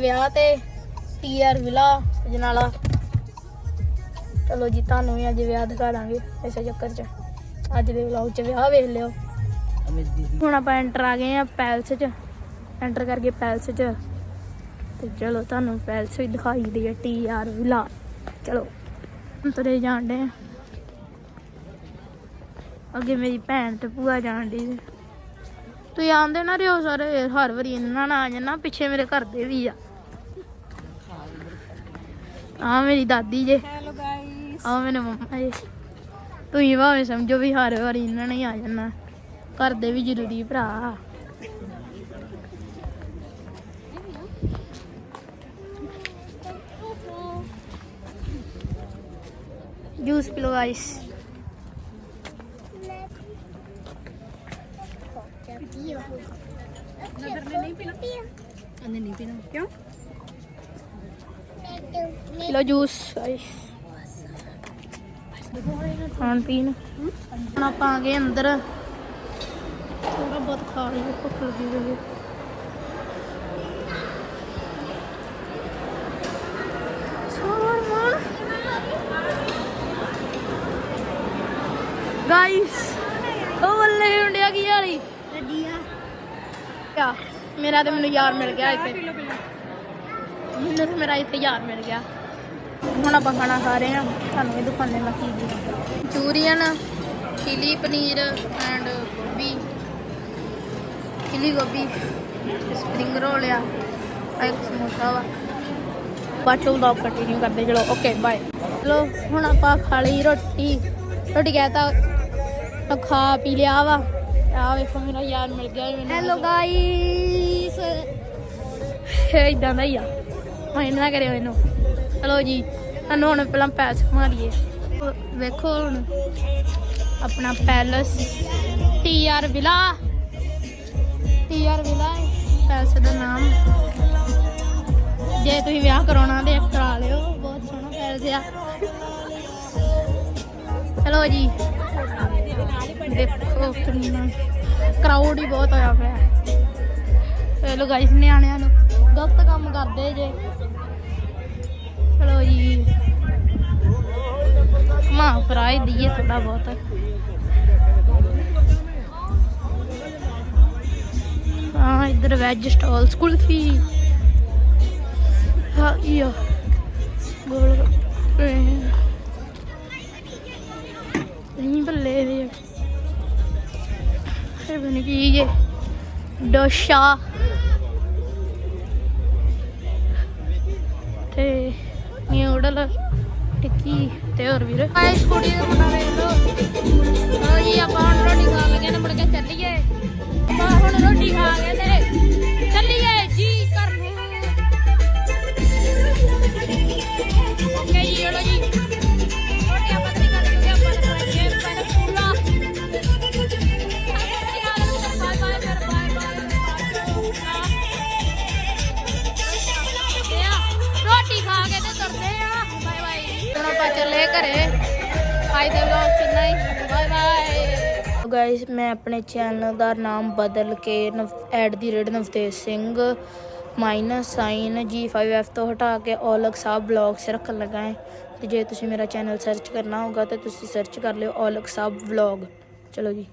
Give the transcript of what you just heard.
ਵਿਆਹ ਤੇ TR villa Janala ਚਲੋ ਜੀ, ਤੁਹਾਨੂੰ ਵੀ ਅੱਜ ਵਿਆਹ ਦਿਖਾ ਦਾਂਗੇ ਇਸੇ ਚੱਕਰ 'ਚ। ਅੱਜ ਦੇ ਵਲੌਗ 'ਚ ਵਿਆਹ ਵੇਖ ਲਿਓ। ਹੁਣ ਆਪਾਂ ਐਂਟਰ ਆ ਗਏ ਆ ਪੈਲਸ 'ਚ। ਐਂਟਰ ਕਰਕੇ ਪੈਲਸ 'ਚ। ਤੇ ਚਲੋ, ਤੁਹਾਨੂੰ ਪੈਲਸ ਵੀ ਦਿਖਾਈ ਦਈਏ ਟੀਆਰ ਵਿਲਾ। ਚਲੋ ਹੁਣ ਤੁਰੇ ਜਾਂਦੇ ਆ। ਅੱਗੇ ਮੇਰੀ ਭੈਣ ਤੇ ਭੂਆ ਜਾਣ ਦੀ ਤੁਸੀਂ ਆਂਦੇ ਨਾ ਰਿਓ ਸਾਰੇ, ਹਰ ਵਾਰੀ ਇਹਨਾਂ ਨਾਲ ਆ ਜਾਣਾ, ਪਿੱਛੇ ਮੇਰੇ ਘਰ ਦੇ ਵੀ ਆ। ਆ ਮੇਰੀ ਦਾਦੀ ਜੇ। ਹੈਲੋ ਗਾਇਸ ਆ ਮੇਰੇ ਮੰਮਾ ਜੀ। ਤੁਸੀਂ ਭਾਵੇਂ ਸਮਝੋ ਵੀ ਹਰ ਵਾਰੀ ਇਹਨਾਂ ਨੇ ਹੀ ਆ ਜਾਣਾ। ਘਰ ਦੇ ਵੀ ਜ਼ਰੂਰੀ ਭਰਾ। ਜੂਸ ਪੀ ਲਓ ਗਾਇਸ ਨਦਰ ਨੇ ਨਹੀਂ ਪੀਣਾ? ਅੰਨੇ ਨਹੀਂ ਪੀਣਾ। ਕਿਉਂ? ਲਓ ਜੂਸ। ਖਾਣ ਪੀਣ। ਹੁਣ ਆਪਾਂ ਆ ਗਏ ਅੰਦਰ। ਥੋੜਾ ਬਹੁਤ ਖਾ ਲਈਏ ਭੁੱਖ ਲੱਗੀ ਹੋਈ ਹੈ। ਗਾਇਸ ਉਹ ਬੱਲੇ ਹੁੰਡਿਆ ਕੀ ਵਾਲੀ ਰੱਡੀਆ ਆ ਮੇਰਾ ਤੇ ਮੈਨੂੰ ਯਾਰ ਮਿਲ ਗਿਆ ਇੱਥੇ। ਮੈਨੂੰ ਤੇ ਮੇਰਾ ਇੱਥੇ ਯਾਰ ਮਿਲ ਗਿਆ। ਹੁਣ ਆਪਾਂ ਖਾਣਾ ਖਾ ਰਹੇ ਹਾਂ। ਤੁਹਾਨੂੰ ਇਹ ਦਿਖਾਉਂਦੇ ਮੈਂ ਕੀ। ਕੀ manchurian chilli paneer and gobi. Chilli gobi spring roll ਆ। ਇੱਕ ਸਮੋਸਾ ਵਾ। ਬਾਅਦ ਚੋਂ ਵਲੌਗ ਕੰਟੀਨਿਊ ਕਰਦੇ ਚਲੋ। ਓਕੇ ਬਾਏ ਚਲੋ ਹੁਣ ਆਪਾਂ ਖਾ ਲਈ ਰੋਟੀ। ਰੋਟੀ ਕਹਿਤਾ ਤਾਂ ਖਾ ਪੀ ਲਿਆ ਵਾ। ਆ ਵੇਖੋ ਮੇਰਾ ਯਾਰ ਮਿਲ ਗਿਆ ਮੈਨੂੰ। ਹੈਲੋ ਗਾਈਸ ਇਦਾਂ ਦਾ ਹੀ ਆ। ਹਾਂ ਇਹਨਾਂ ਨਾ ਕਰਿਓ ਇਹਨੂੰ। ਚਲੋ ਜੀ, ਸਾਨੂੰ ਹੁਣ ਪਹਿਲਾਂ ਪੈਲਸ ਘੁਮਾ ਲਈਏ ਵੇਖੋ ਹੁਣ ਆਪਣਾ palace TR villa TR villa palace ਦਾ ਨਾਮ। ਜੇ ਤੁਸੀਂ ਵਿਆਹ ਕਰਾਉਣਾ ਤੇ ਕਰਾ ਲਿਓ, ਬਹੁਤ ਸੋਹਣਾ ਪੈਲਸ ਆ। ਚਲੋ ਜੀ, ਦੇਖੋ ਕਿੰਨਾ ਕਰਾਊਡ ਹੀ ਬਹੁਤ ਹੋਇਆ ਪਿਆ। ਹੈ ਲੋ ਗਾਇਸ ਨਿਆਣਿਆਂ ਨੂੰ ਗਲਤ ਕੰਮ ਕਰਦੇ ਜੇ। ਚਲੋ ਜੀ। ਘੁਮਾ ਫਰਾਈ ਦਈਏ ਥੋੜਾ ਬਹੁਤ। ਹਾਂ, ਇੱਧਰ ਵੈਜ ਸਟਾਲ ਕੁਲਫੀ ਹਾਂ, ਇਹ ਗੋਲ ਨਹੀਂ ਬੱਲੇ ਦੇ ਫਿਰ ਬਣ ਕੀ ਇਹ ਡੋਸ਼ਾ। ਤੇ ਨਿਊਡਲ ਟਿੱਕੀ ਤੇ ਹੋਰ ਵੀਰ। ਆਏ ਸਕੂਟੀ ਦਾ ਮੁੰਡਾ ਵੇਖ ਲੋ ਲੋ ਜੀ, ਆਪਾਂ ਹੁਣ ਰੋਟੀ ਖਾਣ ਲੱਗੇ ਨੇ, ਮੁੜ ਕੇ ਚੱਲੀਏ। ਚੱਲੇ ਘਰੇ। ਅੱਜ ਦੇ ਵਲੌਗ ਚ ਇੰਨਾ ਬਾਏ ਬਾਏ ਗਾਇਸ ਮੈਂ ਆਪਣੇ ਚੈਨਲ ਦਾ ਨਾਮ ਬਦਲ ਕੇ at the rate Navtej Singh minus sign G5F ਤੋਂ ਹਟਾ ਕੇ ਔਲਖ ਸਾਹਿਬ ਵਲੌਗਸ ਰੱਖਣ ਲੱਗਾ ਹੈ। ਤੇ ਜੇ ਤੁਸੀਂ ਮੇਰਾ ਚੈਨਲ ਸਰਚ ਕਰਨਾ ਹੋਗਾ ਤਾਂ ਤੁਸੀਂ ਸਰਚ ਕਰ ਲਿਓ ਔਲਕ ਸਾਹਿਬ ਵਲੌਗ ਚਲੋ ਜੀ।